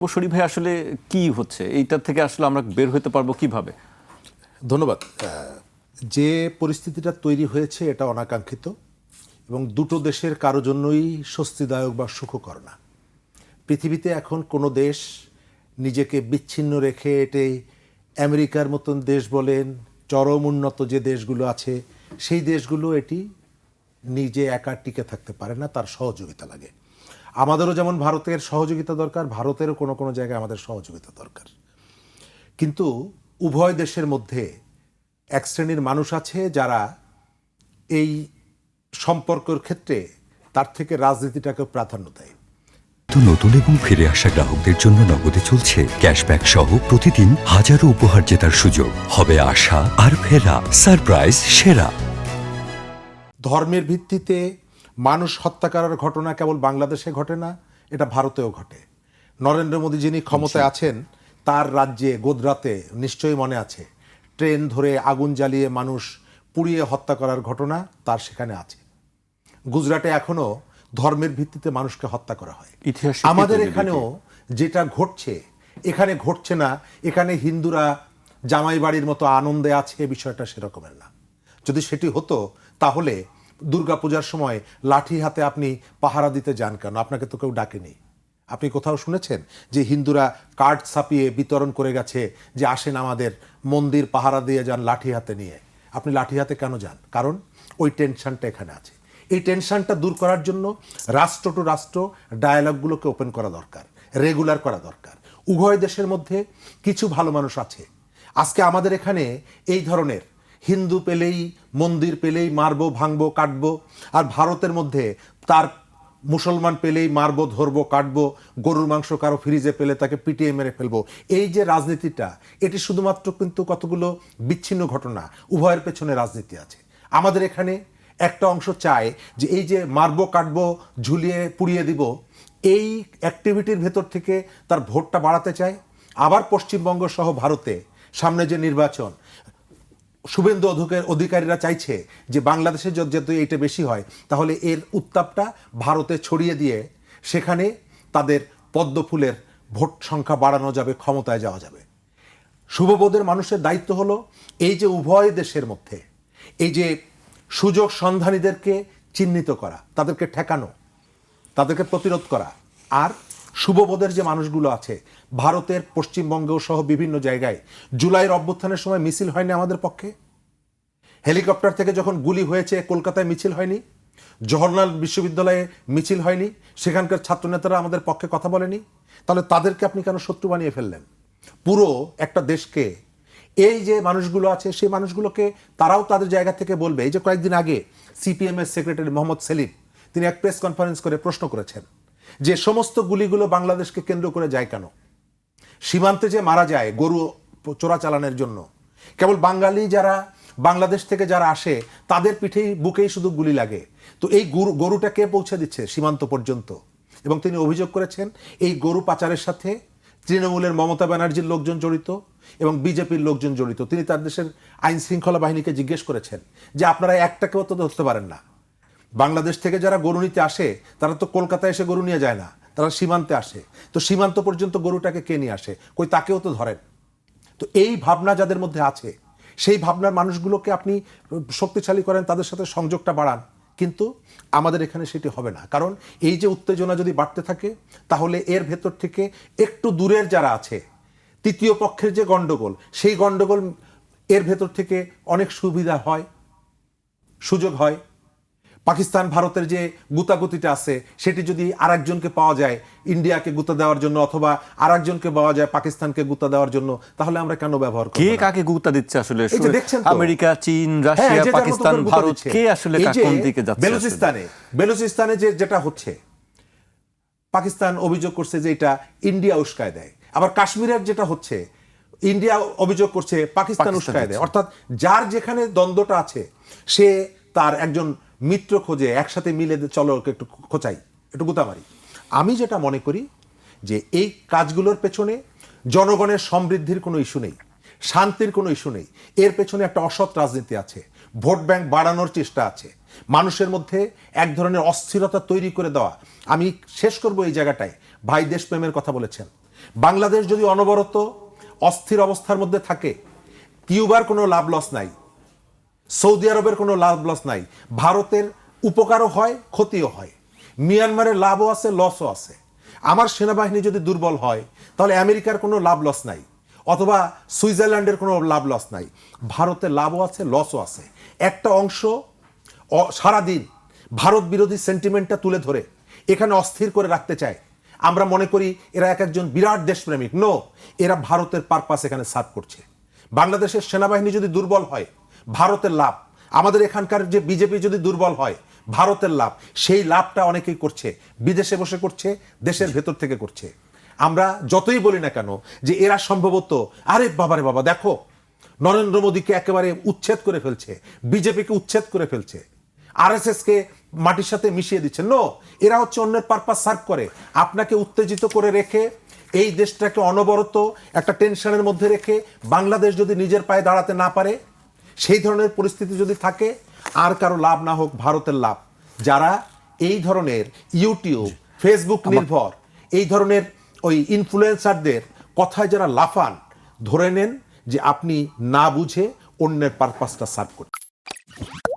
প্রসরী ভাই আসলে কি হচ্ছে? এইটা থেকে আসলে আমরা বের হতে পারব কীভাবে? ধন্যবাদ। যে পরিস্থিতিটা তৈরি হয়েছে এটা অনাকাঙ্ক্ষিত এবং দুটো দেশের কারও জন্যই স্বস্তিদায়ক বা সুখকর না। পৃথিবীতে এখন কোনো দেশ নিজেকে বিচ্ছিন্ন রেখে এটে আমেরিকার মতন দেশ বলেন, চরম উন্নত যে দেশগুলো আছে, সেই দেশগুলো এটি নিজে একা টিকে থাকতে পারে না, তার সহযোগিতা লাগে। আমাদেরও যেমন ভারতের সহযোগিতা দরকার ভারতেরও কোনো কোনো জায়গায় আমাদের সহযোগিতা দরকার। কিন্তু উভয় দেশের মধ্যে এক শ্রেণির মানুষ আছে যারা এই সম্পর্কের ক্ষেত্রে তার থেকে রাজনীতিটাকে প্রাধান্য দেয়। তো নতুন এবং ফিরে আসা গ্রাহকদের জন্য নগদে চলছে ক্যাশব্যাক সহ প্রতিদিন হাজারো উপহার জেতার সুযোগ। হবে আশা আর ফেরা সারপ্রাইজ সেরা। ধর্মের ভিত্তিতে মানুষ হত্যা করার ঘটনা কেবল বাংলাদেশে ঘটে না এটা ভারতেও ঘটে। নরেন্দ্র মোদী যিনি ক্ষমতায় আছেন তার রাজ্যে গোদরাতে নিশ্চয়ই মনে আছে ট্রেন ধরে আগুন জ্বালিয়ে মানুষ পুড়িয়ে হত্যা করার ঘটনা তার সেখানে আছে। গুজরাটে এখনও ধর্মের ভিত্তিতে মানুষকে হত্যা করা হয়। ইতিহাস আমাদের এখানেও যেটা ঘটছে এখানে ঘটছে না এখানে হিন্দুরা জামাই বাড়ির মতো আনন্দে আছে বিষয়টা সেরকমের না। যদি সেটি হতো তাহলে দুর্গাপূজার সময় লাঠি হাতে আপনি পাহারা দিতে যান কেন? আপনাকে তো কেউ ডাকেনি। আপনি কোথাও শুনেছেন যে হিন্দুরা কার্ড ছাপিয়ে বিতরণ করে গেছে যে আসেন আমাদের মন্দির পাহারা দিয়ে যান লাঠি হাতে নিয়ে? আপনি লাঠি হাতে কেন যান? কারণ ওই টেনশনটা এখানে আছে। এই টেনশনটা দূর করার জন্য রাষ্ট্র টু রাষ্ট্র ডায়ালগগুলোকে ওপেন করা দরকার, রেগুলার করা দরকার। উভয় দেশের মধ্যে কিছু ভালো মানুষ আছে। আজকে আমাদের এখানে এই ধরনের হিন্দু পেলেই মন্দির পেলেই মারবো, ভাঙবো, কাটবো, আর ভারতের মধ্যে তার মুসলমান পেলেই মারবো, ধরবো, কাটবো, গরুর মাংস কারও ফ্রিজে পেলে তাকে পিটিয়ে মেরে ফেলব। এই যে রাজনীতিটা, এটি শুধুমাত্র কিন্তু কতগুলো বিচ্ছিন্ন ঘটনা, উভয়ের পেছনে রাজনীতি আছে। আমাদের এখানে একটা অংশ চায় যে এই যে মারবো, কাটবো, ঝুলিয়ে, পুড়িয়ে দিব, এই অ্যাক্টিভিটির ভেতর থেকে তার ভোটটা বাড়াতে চায়। আবার পশ্চিমবঙ্গ সহ ভারতে সামনে যে নির্বাচন শুভেন্দু অধিকার অধিকারীরা চাইছে যে বাংলাদেশে যদি এইটা বেশি হয়, তাহলে এর উত্তাপটা ভারতে ছড়িয়ে দিয়ে সেখানে তাদের পদ্মফুলের ভোট সংখ্যা বাড়ানো যাবে, ক্ষমতায় যাওয়া যাবে। শুভবোধের মানুষের দায়িত্ব হলো এই যে উভয় দেশের মধ্যে, এই যে সুযোগ সন্ধানীদেরকে চিহ্নিত করা, তাদেরকে ঠেকানো, তাদেরকে প্রতিরোধ করা, আর শুভবোধের যে মানুষগুলো আছে, ভারতের পশ্চিমবঙ্গ সহ বিভিন্ন জায়গায়, জুলাইয়ের অভ্যুত্থানের সময় মিছিল হয়নি আমাদের পক্ষে? হেলিকপ্টার থেকে যখন গুলি হয়েছে, কলকাতায় মিছিল হয়নি? জওহরলাল বিশ্ববিদ্যালয়ে মিছিল হয়নি? সেখানকার ছাত্রনেতারা আমাদের পক্ষে কথা বলেনি? তাহলে তাদেরকে আপনি কেন শত্রু বানিয়ে ফেললেন? পুরো একটা দেশকে, এই যে মানুষগুলো আছে, সেই মানুষগুলোকে তারাও তাদের জায়গা থেকে বলবে। এই যে কয়েকদিন আগে সিপিএমের সেক্রেটারি মোহাম্মদ সেলিম, তিনি এক প্রেস কনফারেন্স করে প্রশ্ন করেছেন। যে সমস্ত গুলিগুলো বাংলাদেশকে কেন্দ্র করে যায় কেন? সীমান্তে যে মারা যায় গরু চোরাচালানের জন্য, কেবল বাঙালি যারা বাংলাদেশ থেকে যারা আসে, তাদের পিঠেই, বুকেই শুধু গুলি লাগে। তো এই গরু, গরুটা কে পৌঁছে দিচ্ছে সীমান্ত পর্যন্ত? এবং তিনি অভিযোগ করেছেন, এই গরু পাচারের সাথে তৃণমূলের মমতা ব্যানার্জির লোকজন জড়িত এবং বিজেপির লোকজন জড়িত। তিনি তার দেশের আইন শৃঙ্খলা বাহিনীকে জিজ্ঞেস করেছেন যে আপনারা একটাকেও তো ধরতে পারেন না। বাংলাদেশ থেকে যারা গরু নিতে আসে, তারা তো কলকাতায় এসে গরু নিয়ে যায় না, তারা সীমান্তে আসে। তো সীমান্ত পর্যন্ত গরুটাকে কে নিয়ে আসে? কই তাকেও তো ধরেন। তো এই ভাবনা যাদের মধ্যে আছে, সেই ভাবনার মানুষগুলোকে আপনি শক্তিশালী করেন, তাদের সাথে সংযোগটা বাড়ান। কিন্তু আমাদের এখানে সেটি হবে না। কারণ এই যে উত্তেজনা যদি বাড়তে থাকে, তাহলে এর ভেতর থেকে একটু দূরের যারা আছে, তৃতীয় পক্ষের যে গণ্ডগোল, সেই গণ্ডগোল এর ভেতর থেকে অনেক সুবিধা হয়, সুযোগ হয়। পাকিস্তান ভারতের যে গুতাগুতিটা আছে সেটি যদি আর একজনকে পাওয়া যায় ইন্ডিয়াকে গুতা দেওয়ার জন্য অথবা আরেকজনকে পাওয়া যায় পাকিস্তানকে গুতা দেওয়ার জন্য তাহলে আমরা কেন ব্যবহার করব কে কাকে গুরুত্ব দিচ্ছে আসলে? দেখছেন আমেরিকা চীন হ্যাঁ, রাশিয়া পাকিস্তান ভারত কে আসলে কার কোন দিকে যাচ্ছে বেলুচিস্তানে বেলুচিস্তানে যে যেটা হচ্ছে পাকিস্তান অভিযোগ করছে যে এটা ইন্ডিয়া উস্কায় দেয়। আবার কাশ্মীরের যেটা হচ্ছে ইন্ডিয়া অভিযোগ করছে পাকিস্তান উস্কায় দেয়। অর্থাৎ যার যেখানে দ্বন্দ্বটা আছে সে তার একজন মিত্র খোঁজে একসাথে মিলে চলো একটু খোঁচাই, একটু গুতামারি। আমি যেটা মনে করি যে এই কাজগুলোর পেছনে জনগণের সমৃদ্ধির কোনো ইস্যু নেই, শান্তির কোনো ইস্যু নেই। এর পেছনে একটা অসৎ রাজনীতি আছে, ভোট ব্যাংক বাড়ানোর চেষ্টা আছে। মানুষের মধ্যে এক ধরনের অস্থিরতা তৈরি করে দেওয়া। আমি শেষ করব এই জায়গাটায়, ভাই দেশপ্রেমের কথা বলেছেন। বাংলাদেশ যদি অনবরত অস্থির অবস্থার মধ্যে থাকে, কিউবার কোনো লাভ লস নাই। সৌদি আরবের কোনো লাভ লস নাই। ভারতের উপকারও হয়, ক্ষতিও হয়। মিয়ানমারের লাভও আছে লসও আছে। আমার সেনাবাহিনী যদি দুর্বল হয়, তাহলে আমেরিকার কোনো লাভ লস নাই, অথবা সুইজারল্যান্ডের কোনো লাভ লস নাই। ভারতে লাভও আছে লসও আছে। একটা অংশ সারাদিন ভারত বিরোধী সেন্টিমেন্টটা তুলে ধরে, এখানে অস্থির করে রাখতে চায়। আমরা মনে করি এরা এক একজন বিরাট দেশপ্রেমিক। নো এরা ভারতের পারপাস এখানে সার্ভ করছে। বাংলাদেশের সেনাবাহিনী যদি দুর্বল হয় ভারতের লাভ। আমাদের এখানকার যে বিজেপি যদি দুর্বল হয়, ভারতের লাভ। সেই লাভটা অনেকেই করছে। বিদেশে বসে করছে, দেশের ভেতর থেকে করছে। আমরা যতই বলি না কেন যে এরা সম্ভবত, আরে বাবারে বাবা, দেখো, নরেন্দ্র মোদীকে একেবারে উচ্ছেদ করে ফেলছে, বিজেপিকে উচ্ছেদ করে ফেলছে। আরএসএস কে মাটির সাথে মিশিয়ে দিচ্ছে। নো এরা হচ্ছে অন্যের পারপাস সার্ভ করে। আপনাকে উত্তেজিত করে রেখে, এই দেশটাকে অনবরত একটা টেনশনের মধ্যে রেখে, বাংলাদেশ যদি নিজের পায়ে দাঁড়াতে না পারে সেই ধরনের পরিস্থিতি যদি থাকে আর কারও লাভ না হোক ভারতের লাভ। যারা এই ধরনের ইউটিউব ফেসবুক নির্ভর এই ধরনের ওই ইনফ্লুয়েন্সারদের কথায় যারা লাফান ধরে নেন যে আপনি না বুঝে অন্যের পারপাসটা সার্ভ করছেন